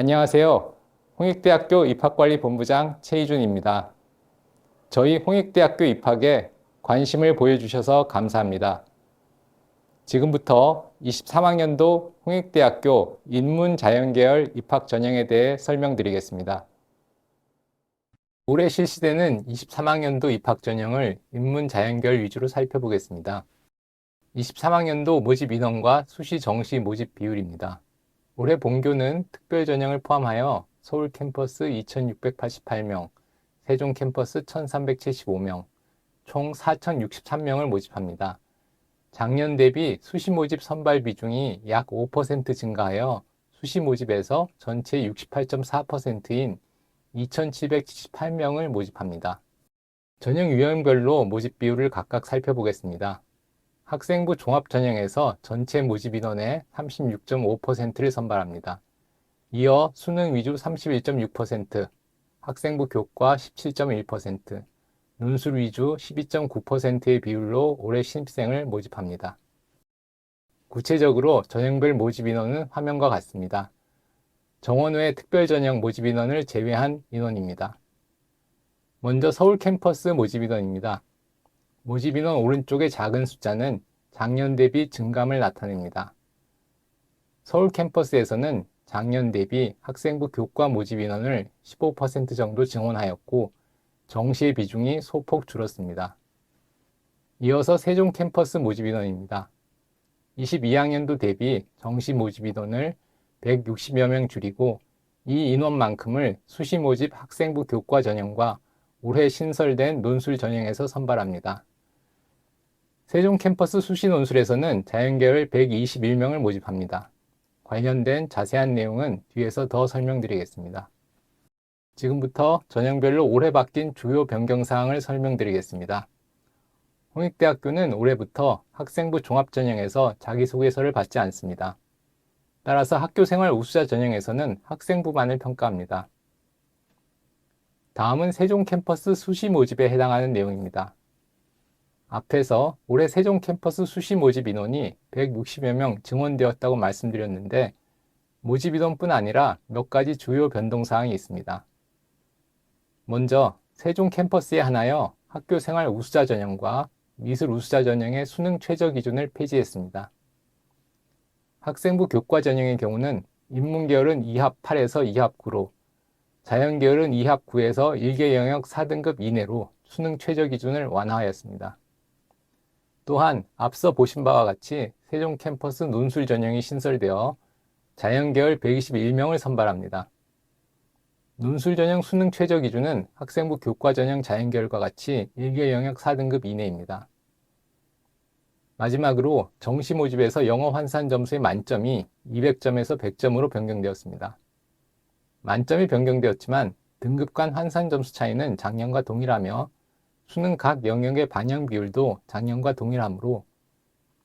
안녕하세요. 홍익대학교 입학관리본부장 최희준입니다. 저희 홍익대학교 입학에 관심을 보여주셔서 감사합니다. 지금부터 23학년도 홍익대학교 인문자연계열 입학 전형에 대해 설명드리겠습니다. 올해 실시되는 23학년도 입학 전형을 인문자연계열 위주로 살펴보겠습니다. 23학년도 모집 인원과 수시 정시 모집 비율입니다. 올해 본교는 특별 전형을 포함하여 서울 캠퍼스 2,688명, 세종 캠퍼스 1,375명, 총 4,063명을 모집합니다. 작년 대비 수시 모집 선발 비중이 약 5% 증가하여 수시 모집에서 전체 68.4%인 2,778명을 모집합니다. 전형 유형별로 모집 비율을 각각 살펴보겠습니다. 학생부 종합전형에서 전체 모집 인원의 36.5%를 선발합니다. 이어 수능 위주 31.6%, 학생부 교과 17.1%, 논술 위주 12.9%의 비율로 올해 신입생을 모집합니다. 구체적으로 전형별 모집 인원은 화면과 같습니다. 정원 외 특별 전형 모집 인원을 제외한 인원입니다. 먼저 서울 캠퍼스 모집 인원입니다. 모집 인원 오른쪽의 작은 숫자는 작년 대비 증감을 나타냅니다. 서울 캠퍼스에서는 작년 대비 학생부 교과 모집 인원을 15% 정도 증원하였고 정시의 비중이 소폭 줄었습니다. 이어서 세종 캠퍼스 모집 인원입니다. 22학년도 대비 정시 모집 인원을 160여 명 줄이고 이 인원만큼을 수시 모집 학생부 교과 전형과 올해 신설된 논술 전형에서 선발합니다. 세종 캠퍼스 수시 논술에서는 자연계열 121명을 모집합니다. 관련된 자세한 내용은 뒤에서 더 설명드리겠습니다. 지금부터 전형별로 올해 바뀐 주요 변경사항을 설명드리겠습니다. 홍익대학교는 올해부터 학생부 종합전형에서 자기소개서를 받지 않습니다. 따라서 학교생활 우수자 전형에서는 학생부만을 평가합니다. 다음은 세종 캠퍼스 수시 모집에 해당하는 내용입니다. 앞에서 올해 세종 캠퍼스 수시 모집 인원이 160여 명 증원되었다고 말씀드렸는데 모집 인원뿐 아니라 몇 가지 주요 변동사항이 있습니다. 먼저 세종 캠퍼스에 한하여 학교 생활 우수자 전형과 미술 우수자 전형의 수능 최저 기준을 폐지했습니다. 학생부 교과 전형의 경우는 인문계열은 2합 8에서 2합 9로, 자연계열은 2합 9에서 1개 영역 4등급 이내로 수능 최저 기준을 완화하였습니다. 또한 앞서 보신 바와 같이 세종 캠퍼스 논술 전형이 신설되어 자연계열 121명을 선발합니다. 논술 전형 수능 최저 기준은 학생부 교과 전형 자연계열과 같이 1개 영역 4등급 이내입니다. 마지막으로 정시 모집에서 영어 환산 점수의 만점이 200점에서 100점으로 변경되었습니다. 만점이 변경되었지만 등급 간 환산 점수 차이는 작년과 동일하며 수능 각 영역의 반영 비율도 작년과 동일하므로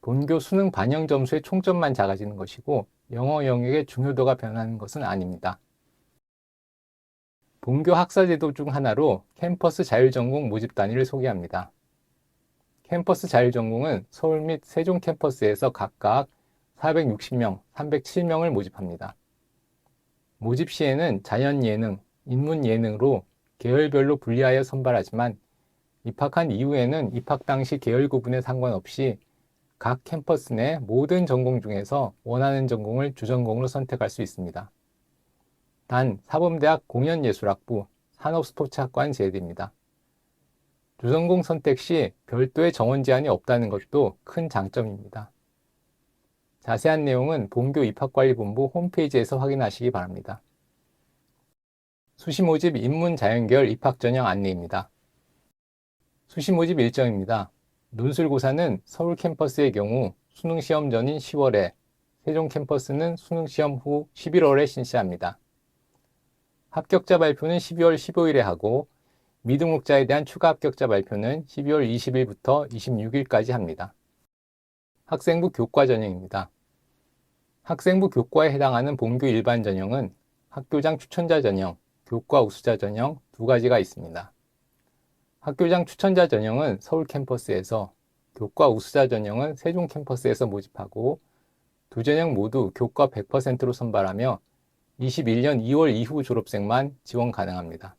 본교 수능 반영 점수의 총점만 작아지는 것이고 영어 영역의 중요도가 변하는 것은 아닙니다. 본교 학사제도 중 하나로 캠퍼스 자율전공 모집 단위를 소개합니다. 캠퍼스 자율전공은 서울 및 세종 캠퍼스에서 각각 460명, 307명을 모집합니다. 모집 시에는 자연 예능, 인문 예능으로 계열별로 분리하여 선발하지만 입학한 이후에는 입학 당시 계열 구분에 상관없이 각 캠퍼스 내 모든 전공 중에서 원하는 전공을 주전공으로 선택할 수 있습니다. 단 사범대학 공연예술학부 산업스포츠학과는 제외됩니다. 주전공 선택 시 별도의 정원 제한이 없다는 것도 큰 장점입니다. 자세한 내용은 본교 입학관리본부 홈페이지에서 확인하시기 바랍니다. 수시 모집 인문 자연계열 입학 전형 안내입니다. 수시 모집 일정입니다. 논술고사는 서울 캠퍼스의 경우 수능 시험 전인 10월에, 세종 캠퍼스는 수능 시험 후 11월에 실시합니다. 합격자 발표는 12월 15일에 하고 미등록자에 대한 추가 합격자 발표는 12월 20일부터 26일까지 합니다. 학생부 교과 전형입니다. 학생부 교과에 해당하는 본교 일반 전형은 학교장 추천자 전형, 교과 우수자 전형 두 가지가 있습니다. 학교장 추천자 전형은 서울 캠퍼스에서, 교과 우수자 전형은 세종 캠퍼스에서 모집하고 두 전형 모두 교과 100%로 선발하며 21년 2월 이후 졸업생만 지원 가능합니다.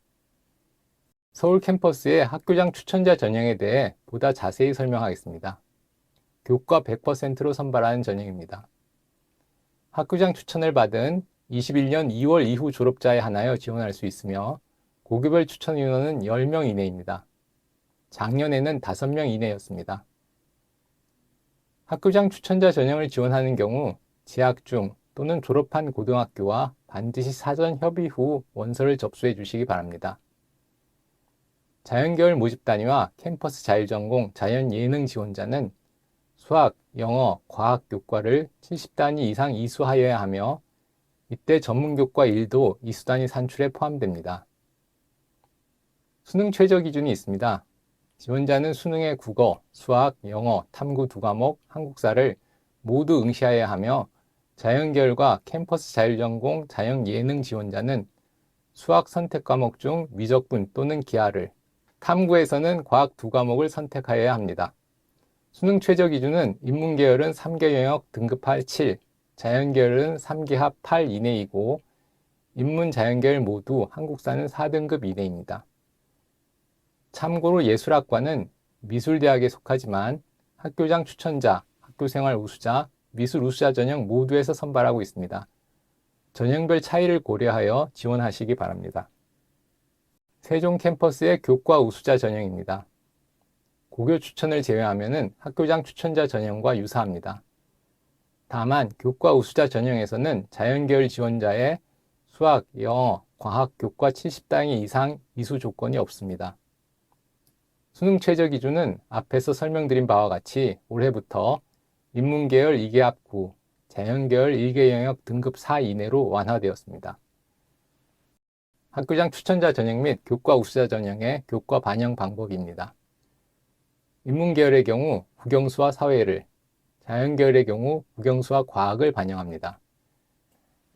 서울 캠퍼스의 학교장 추천자 전형에 대해 보다 자세히 설명하겠습니다. 교과 100%로 선발하는 전형입니다. 학교장 추천을 받은 21년 2월 이후 졸업자에 한하여 지원할 수 있으며 고교별 추천 인원은 10명 이내입니다. 작년에는 5명 이내였습니다. 학교장 추천자 전형을 지원하는 경우 재학 중 또는 졸업한 고등학교와 반드시 사전 협의 후 원서를 접수해 주시기 바랍니다. 자연계열 모집 단위와 캠퍼스 자율전공 자연예능 지원자는 수학, 영어, 과학 교과를 70단위 이상 이수하여야 하며 이때 전문교과 1도 이수단위 산출에 포함됩니다. 수능 최저 기준이 있습니다. 지원자는 수능의 국어, 수학, 영어, 탐구 두 과목, 한국사를 모두 응시하여야 하며 자연계열과 캠퍼스 자율전공 자연예능 지원자는 수학 선택 과목 중 미적분 또는 기하를, 탐구에서는 과학 두 과목을 선택하여야 합니다. 수능 최저 기준은 인문계열은 3개 영역 등급할 7, 자연계열은 3기합 8 이내이고 인문 자연계열 모두 한국사는 4등급 이내입니다. 참고로 예술학과는 미술대학에 속하지만 학교장 추천자, 학교생활 우수자, 미술 우수자 전형 모두에서 선발하고 있습니다. 전형별 차이를 고려하여 지원하시기 바랍니다. 세종 캠퍼스의 교과 우수자 전형입니다. 고교 추천을 제외하면 학교장 추천자 전형과 유사합니다. 다만 교과 우수자 전형에서는 자연계열 지원자의 수학, 영어, 과학 교과 70단위 이상 이수 조건이 없습니다. 수능 최저 기준은 앞에서 설명드린 바와 같이 올해부터 인문계열 2개 합 9, 자연계열 1개 영역 등급 4 이내로 완화되었습니다. 학교장 추천자 전형 및 교과 우수자 전형의 교과 반영 방법입니다. 인문계열의 경우 국영수와 사회를, 자연계열의 경우 국영수와 과학을 반영합니다.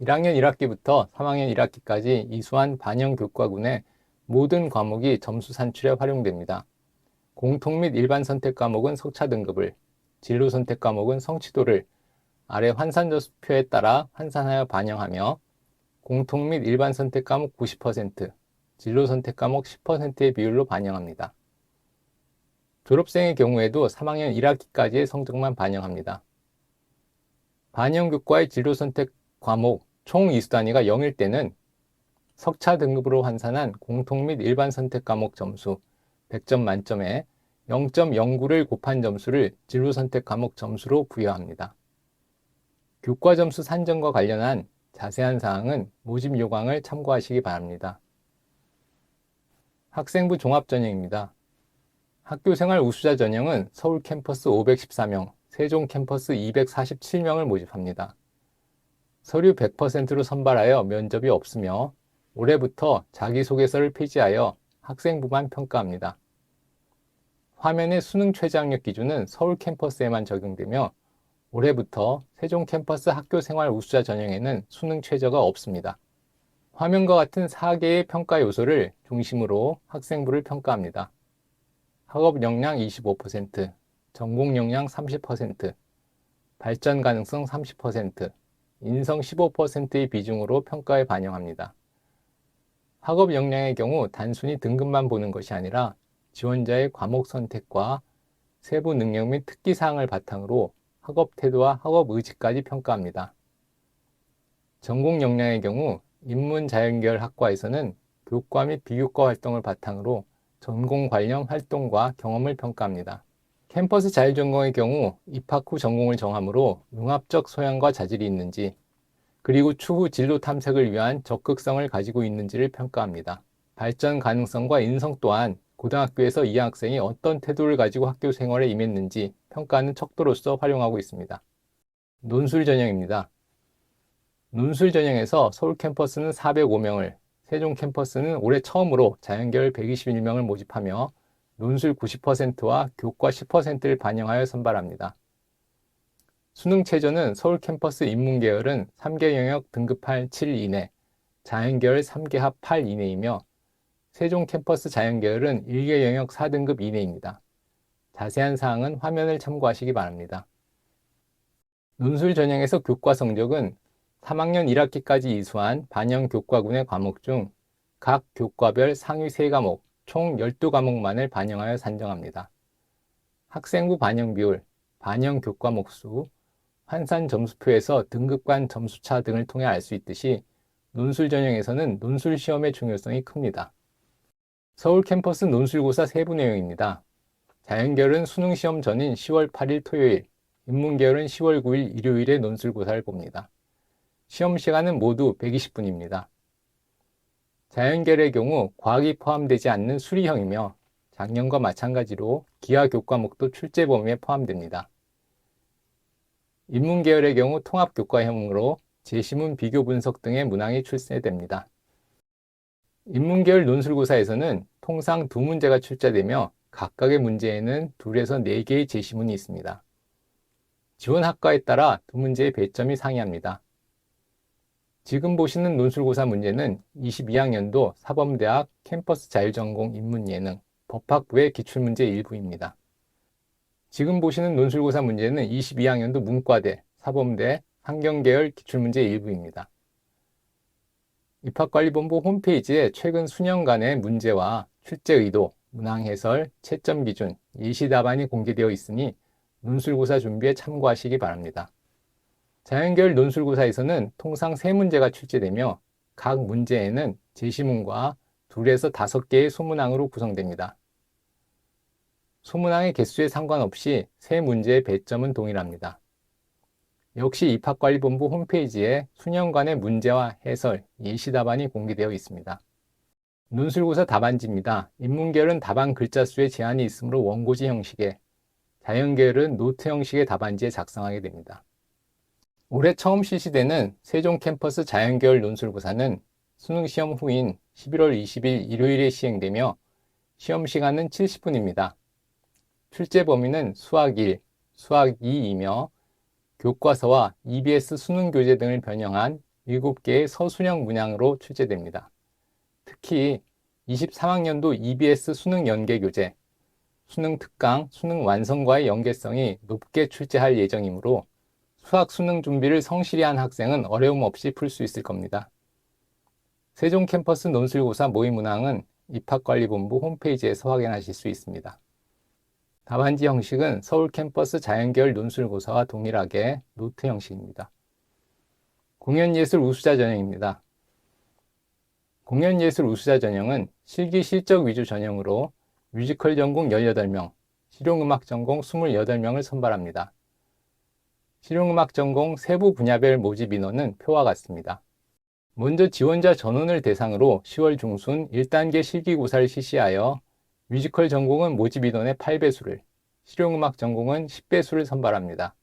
1학년 1학기부터 3학년 1학기까지 이수한 반영 교과군의 모든 과목이 점수 산출에 활용됩니다. 공통 및 일반 선택 과목은 석차 등급을, 진로 선택 과목은 성취도를 아래 환산저수표에 따라 환산하여 반영하며 공통 및 일반 선택 과목 90%, 진로 선택 과목 10%의 비율로 반영합니다. 졸업생의 경우에도 3학년 1학기까지의 성적만 반영합니다. 반영 교과의 진로 선택 과목 총 이수 단위가 0일 때는 석차 등급으로 환산한 공통 및 일반 선택 과목 점수 100점 만점에 0.09를 곱한 점수를 진로 선택 과목 점수로 부여합니다. 교과 점수 산정과 관련한 자세한 사항은 모집 요강을 참고하시기 바랍니다. 학생부 종합 전형입니다. 학교생활 우수자 전형은 서울 캠퍼스 514명, 세종 캠퍼스 247명을 모집합니다. 서류 100%로 선발하여 면접이 없으며 올해부터 자기소개서를 폐지하여 학생부만 평가합니다. 화면의 수능 최저학력 기준은 서울 캠퍼스에만 적용되며 올해부터 세종 캠퍼스 학교 생활 우수자 전형에는 수능 최저가 없습니다. 화면과 같은 4개의 평가 요소를 중심으로 학생부를 평가합니다. 학업 역량 25%, 전공 역량 30%, 발전 가능성 30%, 인성 15%의 비중으로 평가에 반영합니다. 학업 역량의 경우 단순히 등급만 보는 것이 아니라 지원자의 과목 선택과 세부 능력 및 특기 사항을 바탕으로 학업 태도와 학업 의지까지 평가합니다. 전공 역량의 경우 인문자연계열 학과에서는 교과 및 비교과 활동을 바탕으로 전공 관련 활동과 경험을 평가합니다. 캠퍼스 자율전공의 경우 입학 후 전공을 정하므로 융합적 소양과 자질이 있는지 그리고 추후 진로 탐색을 위한 적극성을 가지고 있는지를 평가합니다. 발전 가능성과 인성 또한 고등학교에서 이 학생이 어떤 태도를 가지고 학교 생활에 임했는지 평가하는 척도로서 활용하고 있습니다. 논술 전형입니다. 논술 전형에서 서울 캠퍼스는 405명을, 세종 캠퍼스는 올해 처음으로 자연계열 121명을 모집하며 논술 90%와 교과 10%를 반영하여 선발합니다. 수능 최저는 서울 캠퍼스 인문계열은 3개 영역 등급할 7 이내, 자연계열 3개 합 8 이내이며 세종 캠퍼스 자연계열은 1개 영역 4등급 이내입니다. 자세한 사항은 화면을 참고하시기 바랍니다. 논술 전형에서 교과 성적은 3학년 1학기까지 이수한 반영 교과군의 과목 중 각 교과별 상위 3과목, 총 12과목만을 반영하여 산정합니다. 학생부 반영 비율, 반영 교과목 수, 환산 점수표에서 등급간 점수차 등을 통해 알 수 있듯이 논술 전형에서는 논술 시험의 중요성이 큽니다. 서울 캠퍼스 논술고사 세부 내용입니다. 자연계열은 수능 시험 전인 10월 8일 토요일, 인문계열은 10월 9일 일요일에 논술고사를 봅니다. 시험 시간은 모두 120분입니다. 자연계열의 경우 과학이 포함되지 않는 수리형이며 작년과 마찬가지로 기하 교과목도 출제 범위에 포함됩니다. 인문 계열의 경우 통합 교과형으로 제시문 비교 분석 등의 문항이 출제됩니다. 인문 계열 논술고사에서는 통상 두 문제가 출제되며 각각의 문제에는 둘에서 네 개의 제시문이 있습니다. 지원 학과에 따라 두 문제의 배점이 상이합니다. 지금 보시는 논술고사 문제는 22학년도 사범대학 캠퍼스 자율전공 인문예능 법학부의 기출문제 일부입니다. 지금 보시는 논술고사 문제는 22학년도 문과대 사범대 환경계열 기출문제 일부입니다. 입학관리본부 홈페이지에 최근 수년간의 문제와 출제 의도, 문항 해설, 채점 기준, 예시 답안이 공개되어 있으니 논술고사 준비에 참고하시기 바랍니다. 자연계열 논술고사에서는 통상 세문제가 출제되며 각 문제에는 제시문과 둘에서 다섯 개의 소문항으로 구성됩니다. 소문항의 개수에 상관없이 세 문제의 배점은 동일합니다. 역시 입학관리본부 홈페이지에 수년간의 문제와 해설, 예시 답안이 공개되어 있습니다. 논술고사 답안지입니다. 인문계열은 답안 글자 수에 제한이 있으므로 원고지 형식에, 자연계열은 노트 형식의 답안지에 작성하게 됩니다. 올해 처음 실시되는 세종 캠퍼스 자연계열 논술고사는 수능 시험 후인 11월 20일 일요일에 시행되며 시험 시간은 70분입니다. 출제 범위는 수학 1, 수학 2이며 교과서와 EBS 수능 교재 등을 변형한 7개의 서술형 문항으로 출제됩니다. 특히 23학년도 EBS 수능 연계 교재, 수능 특강, 수능 완성과의 연계성이 높게 출제할 예정이므로 수학 수능 준비를 성실히 한 학생은 어려움 없이 풀 수 있을 겁니다. 세종 캠퍼스 논술고사 모의 문항은 입학관리본부 홈페이지에서 확인하실 수 있습니다. 답안지 형식은 서울 캠퍼스 자연계열 논술고사와 동일하게 노트 형식입니다. 공연예술 우수자 전형입니다. 공연예술 우수자 전형은 실기 실적 위주 전형으로 뮤지컬 전공 18명, 실용음악 전공 28명을 선발합니다. 실용음악 전공 세부 분야별 모집 인원은 표와 같습니다. 먼저 지원자 전원을 대상으로 10월 중순 1단계 실기고사를 실시하여 뮤지컬 전공은 모집 인원의 8배수를, 실용음악 전공은 10배수를 선발합니다.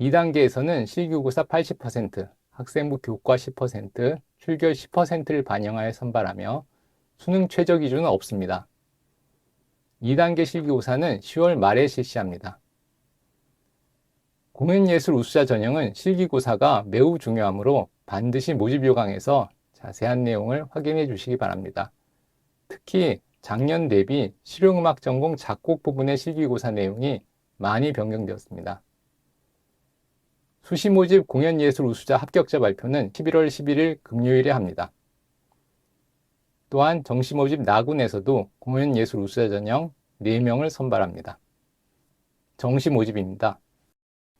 2단계에서는 실기고사 80%, 학생부 교과 10%, 출결 10%를 반영하여 선발하며 수능 최저 기준은 없습니다. 2단계 실기고사는 10월 말에 실시합니다. 공연예술 우수자 전형은 실기고사가 매우 중요하므로 반드시 모집 요강에서 자세한 내용을 확인해 주시기 바랍니다. 특히 작년 대비 실용음악 전공 작곡 부분의 실기고사 내용이 많이 변경되었습니다. 수시 모집 공연예술 우수자 합격자 발표는 11월 11일 금요일에 합니다. 또한 정시 모집 나군에서도 공연예술 우수자 전형 4명을 선발합니다. 정시 모집입니다.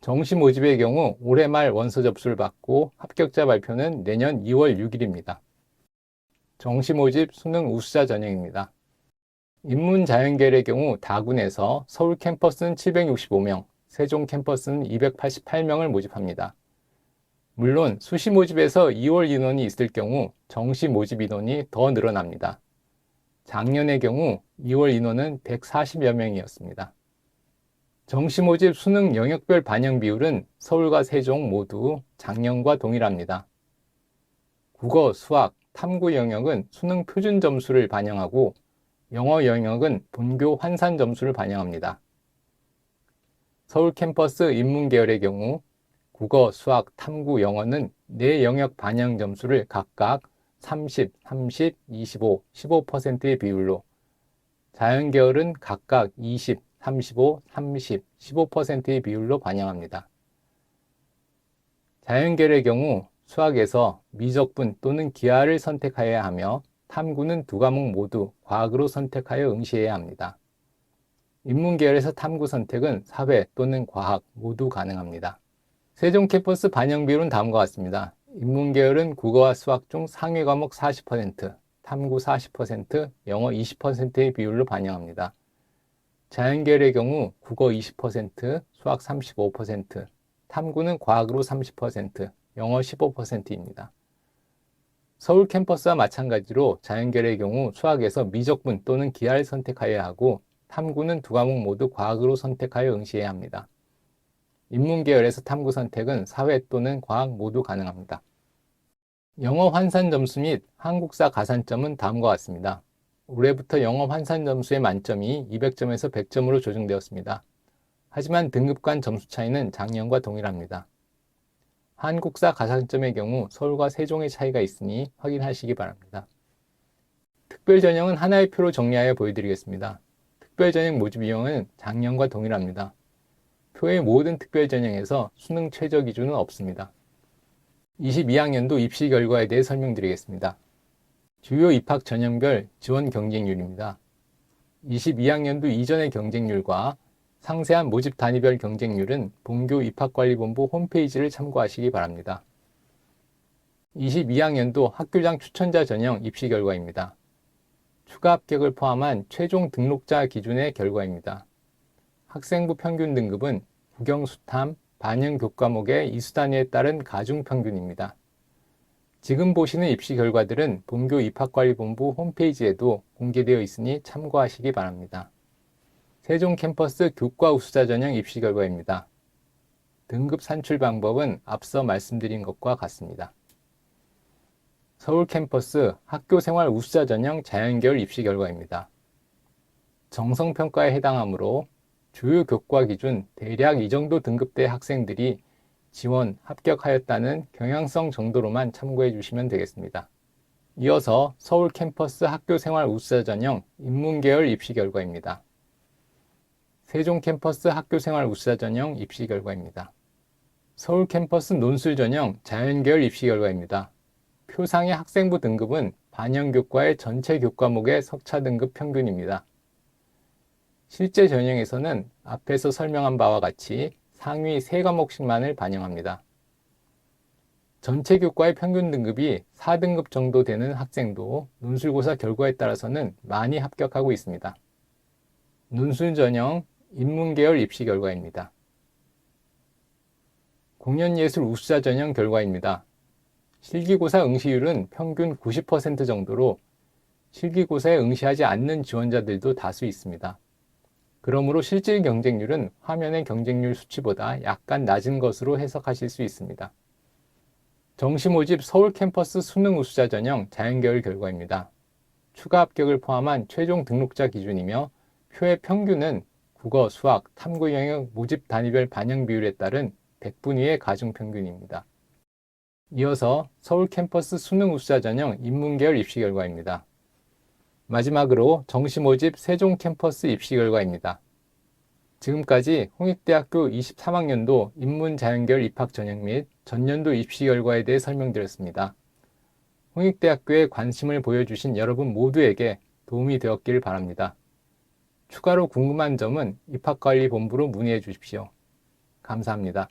정시 모집의 경우 올해 말 원서 접수를 받고 합격자 발표는 내년 2월 6일입니다. 정시 모집 수능 우수자 전형입니다. 인문 자연계열의 경우 다군에서 서울 캠퍼스는 765명, 세종 캠퍼스는 288명을 모집합니다. 물론 수시 모집에서 2월 인원이 있을 경우 정시 모집 인원이 더 늘어납니다. 작년의 경우 2월 인원은 140여 명이었습니다. 정시 모집 수능 영역별 반영 비율은 서울과 세종 모두 작년과 동일합니다. 국어, 수학, 탐구 영역은 수능 표준 점수를 반영하고 영어 영역은 본교 환산 점수를 반영합니다. 서울 캠퍼스 인문 계열의 경우 국어, 수학, 탐구, 영어는 네 영역 반영 점수를 각각 30, 30, 25, 15%의 비율로 자연 계열은 각각 20, 35, 30, 15%의 비율로 반영합니다. 자연 계열의 경우 수학에서 미적분 또는 기하를 선택하여야 하며 탐구는 두 과목 모두 과학으로 선택하여 응시해야 합니다. 인문계열에서 탐구 선택은 사회 또는 과학 모두 가능합니다. 세종 캠퍼스 반영 비율은 다음과 같습니다. 인문계열은 국어와 수학 중 상위 과목 40%, 탐구 40%, 영어 20%의 비율로 반영합니다. 자연계열의 경우 국어 20%, 수학 35%, 탐구는 과학으로 30%, 영어 15%입니다. 서울 캠퍼스와 마찬가지로 자연계열의 경우 수학에서 미적분 또는 기하를 선택하여야 하고 탐구는 두 과목 모두 과학으로 선택하여 응시해야 합니다. 인문계열에서 탐구 선택은 사회 또는 과학 모두 가능합니다. 영어 환산 점수 및 한국사 가산점은 다음과 같습니다. 올해부터 영어 환산 점수의 만점이 200점에서 100점으로 조정되었습니다. 하지만 등급 간 점수 차이는 작년과 동일합니다. 한국사 가산점의 경우 서울과 세종의 차이가 있으니 확인하시기 바랍니다. 특별 전형은 하나의 표로 정리하여 보여드리겠습니다. 특별 전형 모집 비용은 작년과 동일합니다. 표의 모든 특별 전형에서 수능 최저 기준은 없습니다. 22학년도 입시 결과에 대해 설명드리겠습니다. 주요 입학 전형별 지원 경쟁률입니다. 22학년도 이전의 경쟁률과 상세한 모집 단위별 경쟁률은 본교 입학관리본부 홈페이지를 참고하시기 바랍니다. 22학년도 학교장 추천자 전형 입시 결과입니다. 추가 합격을 포함한 최종 등록자 기준의 결과입니다. 학생부 평균 등급은 국영수탐, 반영 교과목의 이수 단위에 따른 가중 평균입니다. 지금 보시는 입시 결과들은 본교 입학관리본부 홈페이지에도 공개되어 있으니 참고하시기 바랍니다. 세종 캠퍼스 교과 우수자 전형 입시 결과입니다. 등급 산출 방법은 앞서 말씀드린 것과 같습니다. 서울 캠퍼스 학교 생활 우수자 전형 자연계열 입시 결과입니다. 정성평가에 해당하므로 주요 교과 기준 대략 이 정도 등급대 학생들이 지원, 합격하였다는 경향성 정도로만 참고해 주시면 되겠습니다. 이어서 서울 캠퍼스 학교 생활 우수자 전형 인문계열 입시 결과입니다. 세종 캠퍼스 학교 생활 우수자 전형 입시 결과입니다. 서울 캠퍼스 논술 전형 자연계열 입시 결과입니다. 표상의 학생부 등급은 반영 교과의 전체 교과목의 석차 등급 평균입니다. 실제 전형에서는 앞에서 설명한 바와 같이 상위 3과목씩만을 반영합니다. 전체 교과의 평균 등급이 4등급 정도 되는 학생도 논술고사 결과에 따라서는 많이 합격하고 있습니다. 논술 전형 인문계열 입시 결과입니다. 공연예술 우수자 전형 결과입니다. 실기고사 응시율은 평균 90% 정도로 실기고사에 응시하지 않는 지원자들도 다수 있습니다. 그러므로 실질 경쟁률은 화면의 경쟁률 수치보다 약간 낮은 것으로 해석하실 수 있습니다. 정시 모집 서울 캠퍼스 수능 우수자 전형 자연계열 결과입니다. 추가 합격을 포함한 최종 등록자 기준이며 표의 평균은 국어, 수학, 탐구 영역 모집 단위별 반영 비율에 따른 100분위의 가중 평균입니다. 이어서 서울 캠퍼스 수능 우수자 전형 인문계열 입시 결과입니다. 마지막으로 정시 모집 세종 캠퍼스 입시 결과입니다. 지금까지 홍익대학교 23학년도 인문자연계열 입학 전형 및 전년도 입시 결과에 대해 설명드렸습니다. 홍익대학교에 관심을 보여주신 여러분 모두에게 도움이 되었길 바랍니다. 추가로 궁금한 점은 입학관리본부로 문의해 주십시오. 감사합니다.